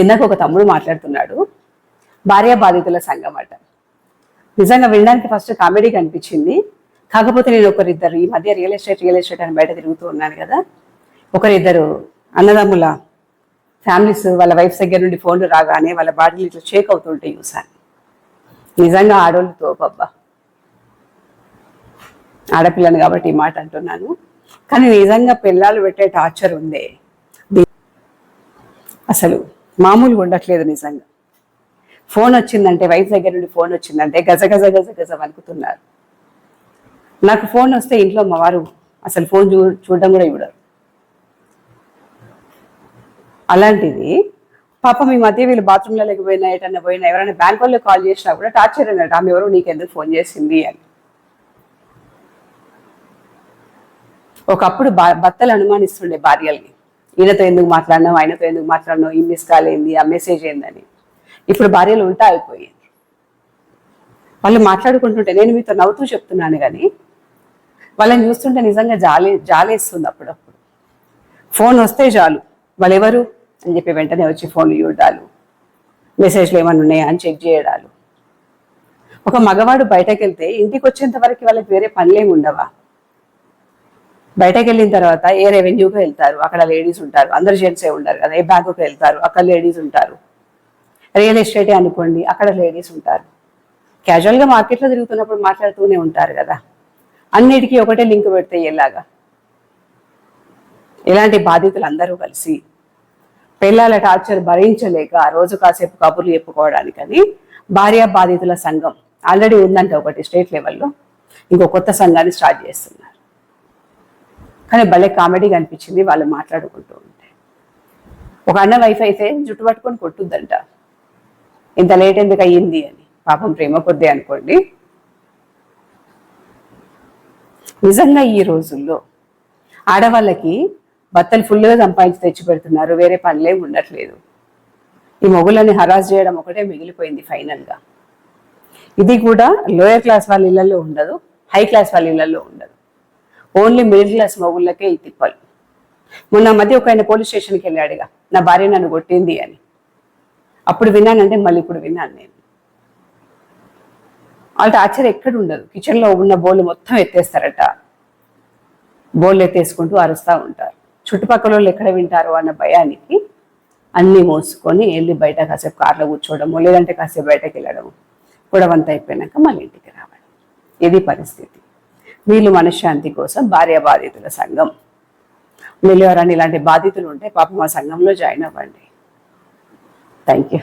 ఇందాక ఒక తమ్ముడు మాట్లాడుతున్నాడు. భార్య బాధితుల సంఘం అట. నిజంగా వినడానికి ఫస్ట్ కామెడీ కనిపించింది. కాకపోతే నేను ఒకరిద్దరు ఈ మధ్య రియల్ ఎస్టేట్ రియల్ ఎస్టేట్ అని బయట తిరుగుతూ ఉన్నాను కదా. ఒకరిద్దరు అన్నదమ్ముల ఫ్యామిలీస్ వాళ్ళ వైఫ్ దగ్గర నుండి ఫోన్లు రాగానే వాళ్ళ బాడీలు ఇట్లా షేక్ అవుతుంటే చూసాను నిజంగా ఆడోళ్ళు తోపబ్బా ఆడపిల్లను కాబట్టి ఈ మాట అంటున్నాను. కానీ నిజంగా పిల్లలు పెట్టే టార్చర్ ఉందే. అసలు మామూలుగా ఉండట్లేదు నిజంగా. ఫోన్ వచ్చిందంటే వైఫ్ దగ్గర నుండి ఫోన్ వచ్చిందంటే గజ గజ గజ గజ వణుకుతున్నారు. నాకు ఫోన్ వస్తే ఇంట్లో మా వారు అసలు ఫోన్ చూ చూడడం కూడా ఇవ్వడారు అలాంటిది పాపం ఈ మధ్య వీళ్ళు బాత్రూంలో లేకపోయినా ఎటన్నా పోయినా ఎవరైనా బ్యాంక్ వాళ్ళు కాల్ చేసినా కూడా టార్చర్ అన్నట్టు ఆమె ఎవరు నీకెందుకు ఫోన్ చేసింది? అని. ఒకప్పుడు బా- భర్తలు అనుమానిస్తుండే భార్యల్ని. ఈయనతో ఎందుకు మాట్లాడినావు ఆయనతో ఎందుకు మాట్లాడినావు ఈ మిస్ కాల్ ఏంది ఆ మెసేజ్ ఏందని. ఇప్పుడు భార్యలు ఉంటా అయిపోయింది. వాళ్ళు మాట్లాడుకుంటుంటే నేను మీతో నవ్వుతూ చెప్తున్నాను కానీ వాళ్ళని చూస్తుంటే నిజంగా జాలే జాలేస్తుంది అప్పుడప్పుడు. ఫోన్ వస్తే చాలు. వాళ్ళు ఎవరు? అని చెప్పి వెంటనే వచ్చి ఫోన్ చూడాలు. మెసేజ్లు ఏమైనా ఉన్నాయా అని చెక్ చేయడాలు. ఒక మగవాడు బయటకు వెళ్తే ఇంటికి వచ్చేంత వరకు వాళ్ళకి వేరే పనులేమి ఉండవా? బయటకు వెళ్ళిన తర్వాత ఏ రెవెన్యూకి వెళ్తారు? అక్కడ లేడీస్ ఉంటారు. అందరు జెంట్సే ఉండరు కదా? ఏ బ్యాంకుకి వెళ్తారు? అక్కడ లేడీస్ ఉంటారు. రియల్ ఎస్టేటే అనుకోండి అక్కడ లేడీస్ ఉంటారు. క్యాజువల్గా మార్కెట్లో తిరుగుతున్నప్పుడు మాట్లాడుతూనే ఉంటారు కదా? అన్నిటికీ ఒకటే లింక్ పెడితే ఎలాగా? ఇలాంటి బాధితులు అందరూ కలిసి పిల్లల టార్చర్ భరించలేక ఆ రోజు కాసేపు కబుర్లు చెప్పుకోవడానికని భార్య బాధితుల సంఘం ఆల్రెడీ ఉందంటే ఒకటి స్టేట్ లెవెల్లో. ఇంకో కొత్త సంఘాన్ని స్టార్ట్ చేస్తున్నారు. కానీ భలే కామెడీ అనిపించింది వాళ్ళు మాట్లాడుకుంటూ ఉంటే. ఒక అన్న వైఫ్ అయితే జుట్టు పట్టుకొని కొట్టుద్దంట. ఇంత లేట్ ఎందుకు అయ్యింది అని. పాపం ప్రేమ కొద్ది అనుకోండి. నిజంగా ఈ రోజుల్లో ఆడవాళ్ళకి భర్తలు ఫుల్గా సంపాదించి తెచ్చి పెడుతున్నారు వేరే పనులే ఉండట్లేదు. ఈ మొగులని హరాస్ చేయడం ఒకటే మిగిలిపోయింది ఫైనల్గా. ఇది కూడా లోయర్ క్లాస్ వాళ్ళ ఇళ్ళలో ఉండదు హై క్లాస్ వాళ్ళ ఇళ్ళలో ఉండదు. ఓన్లీ మిడిల్ క్లాస్ మగుళ్ళకే ఈ తిప్పలు. మొన్న మధ్య ఒక ఆయన పోలీస్ స్టేషన్కి వెళ్ళాడుగా నా భార్య నన్ను కొట్టింది అని. అప్పుడు విన్నానంటే మళ్ళీ ఇప్పుడు విన్నాను నేను. వాళ్ళ ఆశ్చర్యం ఎక్కడ ఉండదు కిచెన్లో ఉన్న బోళ్ళు మొత్తం ఎత్తేస్తారట. బోళ్ళు ఎత్తేసుకుంటూ అరుస్తూ ఉంటారు. చుట్టుపక్కల వాళ్ళు ఎక్కడ వింటారు అన్న భయానికి అన్నీ మోసుకొని వెళ్ళి బయట కాసేపు కార్లో కూర్చోవడము లేదంటే కాసేపు బయటకు వెళ్ళడము గొడవంతా అయిపోయినాక మళ్ళీ ఇంటికి రావడం. ఇది పరిస్థితి? వీళ్ళు మనశ్శాంతి కోసం భార్య బాధితుల సంఘం. మీరు ఎవరైనా ఇలాంటి బాధితులు ఉంటే పాపం మా సంఘంలో జాయిన్ అవ్వండి. Thank you